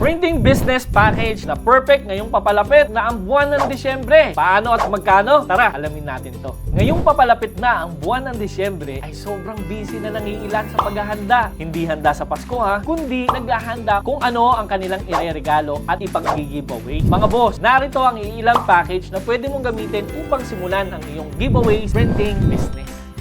Printing business package na perfect ngayong papalapit na ang buwan ng Disyembre. Paano at magkano? Tara, alamin natin to. Ngayong papalapit na ang buwan ng Disyembre ay sobrang busy na nangiilan sa paghahanda. Hindi handa sa Pasko ha, kundi naghahanda kung ano ang kanilang ireregalo at ipag-giveaway. Mga boss, narito ang iilang package na pwede mong gamitin upang simulan ang iyong giveaway printing business.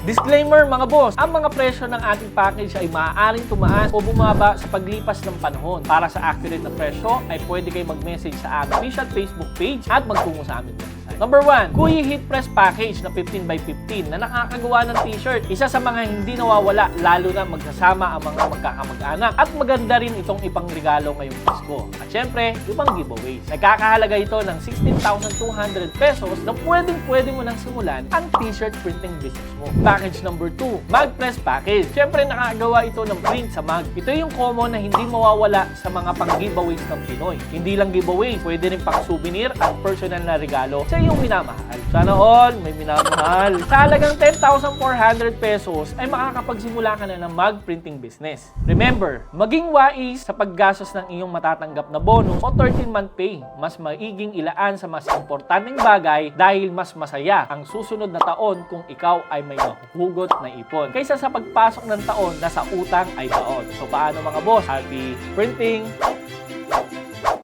Disclaimer mga boss, ang mga presyo ng ating package ay maaaring tumaas o bumaba sa paglipas ng panahon. Para sa accurate na presyo ay pwede kayo mag-message sa aming official Facebook page at magtungo sa website. Number 1, Kuyi Heat Press Package na 15 by 15 na nakakagawa ng t-shirt. Isa sa mga hindi nawawala lalo na magsasama ang mga magkakamag-anak at maganda rin itong ipangregalo ngayong Pasko. At syempre, ibang giveaways. Nagkakahalaga ito ng 16,200 pesos na pwedeng pwede mo nang simulan ang t-shirt printing business mo. Package number 2, Mag Press Package. Syempre, nakakagawa ito ng print sa mag. Ito yung common na hindi mawawala sa mga pang-giveaways ng Pinoy. Hindi lang giveaway, pwede rin pang souvenir at personal na regalo sa iyong minamahal. Sana all, may minamahal. Sa halagang 10,400 pesos ay makakapagsimula ka na ng mag printing business. Remember, maging wais sa paggastos ng iyong matatanggap na bonus o 13-month pay. Mas maiging ilaan sa mas importanteng bagay dahil mas masaya ang susunod na taon kung ikaw ay may mahuhugot na ipon. Kaysa sa pagpasok ng taon na sa utang ay baon. So paano mga boss? Happy printing!